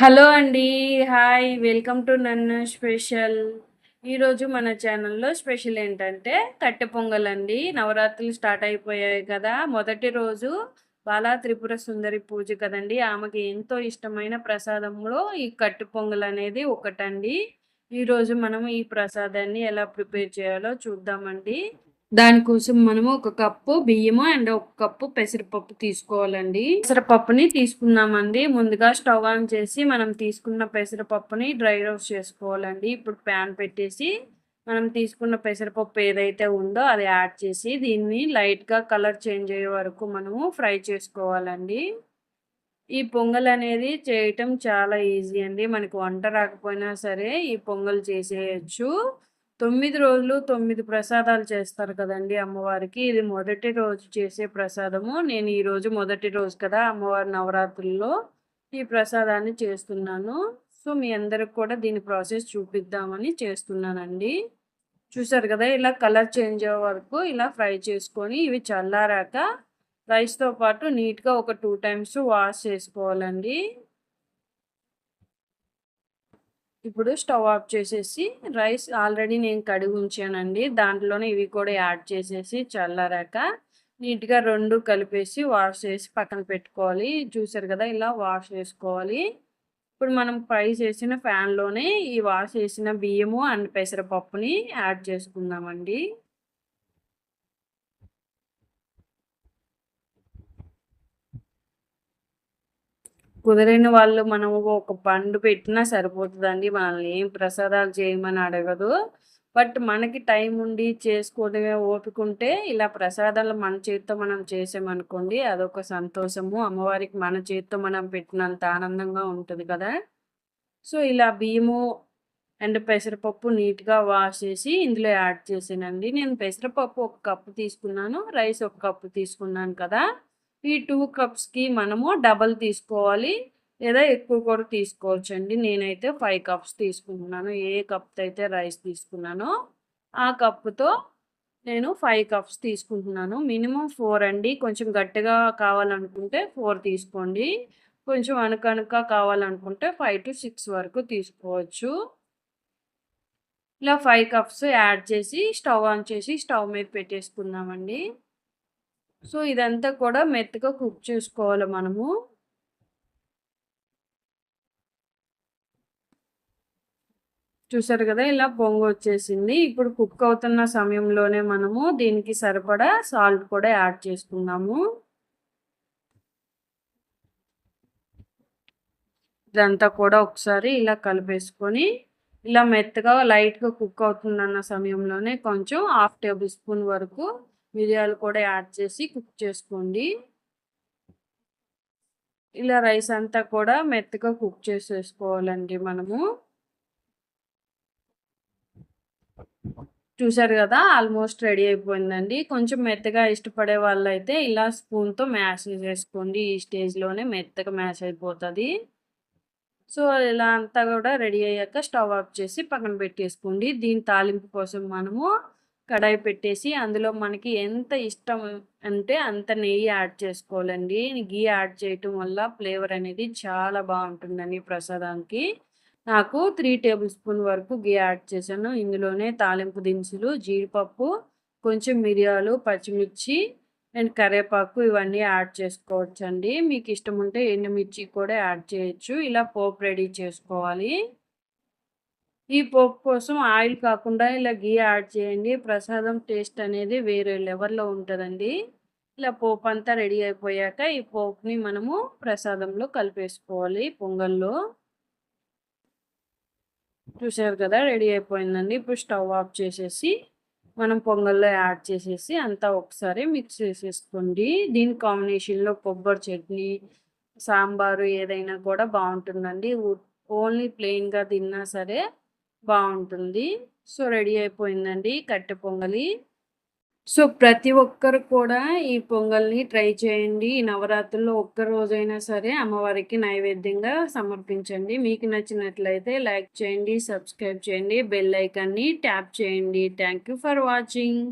Hello అండి hi welcome to నన్ను special. ఈరోజు మన ఛానల్లో స్పెషల్ ఏంటంటే కట్టె పొంగల్ అండి నవరాత్రులు స్టార్ట్ అయిపోయాయి కదా. మొదటి రోజు బాలా త్రిపుర సుందరి పూజ కదండి. ఆమెకి ఎంతో ఇష్టమైన ప్రసాదంలో ఈ కట్టె పొంగల్ అనేది ఒకటండి. ఈరోజు మనం ఈ ప్రసాదాన్ని ఎలా ప్రిపేర్ చేయాలో చూద్దామండి. దానికోసం మనము ఒక కప్పు బియ్యము అండ్ ఒక కప్పు పెసరపప్పు తీసుకోవాలండి. పెసరపప్పుని తీసుకున్నామండి. ముందుగా స్టవ్ ఆన్ చేసి మనం తీసుకున్న పెసరపప్పుని డ్రై రోస్ట్ చేసుకోవాలండి. ఇప్పుడు ప్యాన్ పెట్టేసి మనం తీసుకున్న పెసరపప్పు ఏదైతే ఉందో అది యాడ్ చేసి దీన్ని లైట్గా కలర్ చేంజ్ అయ్యే వరకు మనము ఫ్రై చేసుకోవాలండి. ఈ పొంగల్ అనేది చేయటం చాలా ఈజీ అండి. మనకు వంట రాకపోయినా సరే ఈ పొంగల్ చేసేయచ్చు. తొమ్మిది రోజులు తొమ్మిది ప్రసాదాలు చేస్తారు కదండి అమ్మవారికి. ఇది మొదటి రోజు చేసే ప్రసాదము. నేను ఈరోజు మొదటి రోజు కదా అమ్మవారి నవరాత్రుల్లో ఈ ప్రసాదాన్ని చేస్తున్నాను. సో మీ అందరికి కూడా దీని ప్రాసెస్ చూపిద్దామని చేస్తున్నానండి. చూసారు కదా ఇలా కలర్ చేంజ్ అయ్యే వరకు ఇలా ఫ్రై చేసుకొని ఇవి చల్లారాక రైస్తో పాటు నీట్గా ఒక టూ టైమ్స్ వాష్ చేసుకోవాలండి. ఇప్పుడు స్టవ్ ఆఫ్ చేసేసి రైస్ ఆల్రెడీ నేను కడిగి ఉంచానండి. దాంట్లోనే ఇవి కూడా యాడ్ చేసేసి చల్లారాక నీట్గా రెండు కలిపేసి వాష్ చేసి పక్కన పెట్టుకోవాలి. చూసారు కదా ఇలా వాష్ చేసుకోవాలి. ఇప్పుడు మనం ఫ్రై చేసిన ఫ్యాన్లోనే ఈ వాష్ చేసిన బియ్యము అండ్ పెసరపప్పుని యాడ్ చేసుకుందామండి. కుదరని వాళ్ళు మనం ఒక పండు పెట్టినా సరిపోతుందండి. మనల్ని ఏం ప్రసాదాలు చేయమని అడగదు. బట్ మనకి టైం ఉండి చేసుకోవడమే ఓపిక ఉంటే ఇలా ప్రసాదాలు మన చేతితో మనం చేసామనుకోండి అదొక సంతోషము. అమ్మవారికి మన చేతితో మనం పెట్టినంత ఆనందంగా ఉంటుంది కదా. సో ఇలా బియ్యము అండ్ పెసరపప్పు నీట్గా వాష్ చేసి ఇందులో యాడ్ చేసానండి నేను పెసరపప్పు ఒక కప్పు తీసుకున్నాను. రైస్ ఒక కప్పు తీసుకున్నాను కదా. ఈ టూ కప్స్కి మనము డబల్ తీసుకోవాలి లేదా ఎక్కువ కూడా తీసుకోవచ్చు అండి నేనైతే ఫైవ్ కప్స్ తీసుకుంటున్నాను. ఏ కప్తో అయితే రైస్ తీసుకున్నానో ఆ కప్తో నేను ఫైవ్ కప్స్ తీసుకుంటున్నాను. మినిమం ఫోర్ అండి. కొంచెం గట్టిగా కావాలనుకుంటే ఫోర్ తీసుకోండి. కొంచెం అనకనక కావాలనుకుంటే ఫైవ్ టు సిక్స్ వరకు తీసుకోవచ్చు. ఇలా ఫైవ్ కప్స్ యాడ్ చేసి స్టవ్ ఆన్ చేసి స్టవ్ మీద పెట్టేసుకుందామండి. సో ఇదంతా కూడా మెత్తగా కుక్ చేసుకోవాలి మనము. చూసారు కదా ఇలా పొంగు వచ్చేసింది. ఇప్పుడు కుక్ అవుతున్న సమయంలోనే మనము దీనికి సరిపడా సాల్ట్ కూడా యాడ్ చేసుకుందాము. ఇదంతా కూడా ఒకసారి ఇలా కలిపేసుకొని ఇలా మెత్తగా లైట్గా కుక్ అవుతుందన్న సమయంలోనే కొంచెం హాఫ్ టేబుల్ స్పూన్ వరకు మిరియాలు కూడా యాడ్ చేసి కుక్ చేసుకోండి. ఇలా రైస్ అంతా కూడా మెత్తగా కుక్ చేసేసుకోవాలండి మనము. చూసారు కదా ఆల్మోస్ట్ రెడీ అయిపోయిందండి. కొంచెం మెత్తగా ఇష్టపడే వాళ్ళు అయితే ఇలా స్పూన్తో మ్యాష్ చేసుకోండి. ఈ స్టేజ్లోనే మెత్తగా మ్యాష్ అయిపోతుంది. సో ఇలా అంతా కూడా రెడీ అయ్యాక స్టవ్ ఆఫ్ చేసి పక్కన పెట్టేసుకోండి. దీని తాలింపు కోసం మనము కడాయి పెట్టేసి అందులో మనకి ఎంత ఇష్టం అంటే అంత నెయ్యి యాడ్ చేసుకోవాలండి. గీ యాడ్ చేయటం వల్ల ఫ్లేవర్ అనేది చాలా బాగుంటుందండి ప్రసాదానికి. నాకు త్రీ టేబుల్ స్పూన్ వరకు గీ యాడ్ చేశాను. ఇందులోనే తాలింపు దినుసులు జీడిపప్పు కొంచెం మిరియాలు పచ్చిమిర్చి అండ్ కరివేపాకు ఇవన్నీ యాడ్ చేసుకోవచ్చు అండి మీకు ఇష్టం ఉంటే ఎండుమిర్చి కూడా యాడ్ చేయొచ్చు. ఇలా పోపు రెడీ చేసుకోవాలి. ఈ పోపు కోసం ఆయిల్ కాకుండా ఇలా గీ యాడ్ చేయండి. ప్రసాదం టేస్ట్ అనేది వేరే లెవెల్లో ఉంటుందండి. ఇలా పోపు అంతా రెడీ అయిపోయాక ఈ పోపుని మనము ప్రసాదంలో కలిపేసుకోవాలి పొంగల్లో. చూసారు కదా రెడీ అయిపోయిందండి. ఇప్పుడు స్టవ్ ఆఫ్ చేసేసి మనం పొంగల్లో యాడ్ చేసేసి అంతా ఒకసారి మిక్స్ చేసేసుకోండి. దీని కాంబినేషన్లో కొబ్బరి చట్నీ సాంబారు ఏదైనా కూడా బాగుంటుందండి. ఓన్లీ ప్లెయిన్గా తిన్నా సరే బాగుంటుంది. సో రెడీ అయిపోయిందండి కట్టె పొంగలి. సో ప్రతి ఒక్కరు కూడా ఈ పొంగల్ని ట్రై చేయండి. ఈ నవరాత్రుల్లో ఒక్క రోజైనా సరే అమ్మవారికి నైవేద్యంగా సమర్పించండి. మీకు నచ్చినట్లయితే లైక్ చేయండి సబ్స్క్రైబ్ చేయండి బెల్ ఐకాన్ని ట్యాప్ చేయండి. Thank you for watching.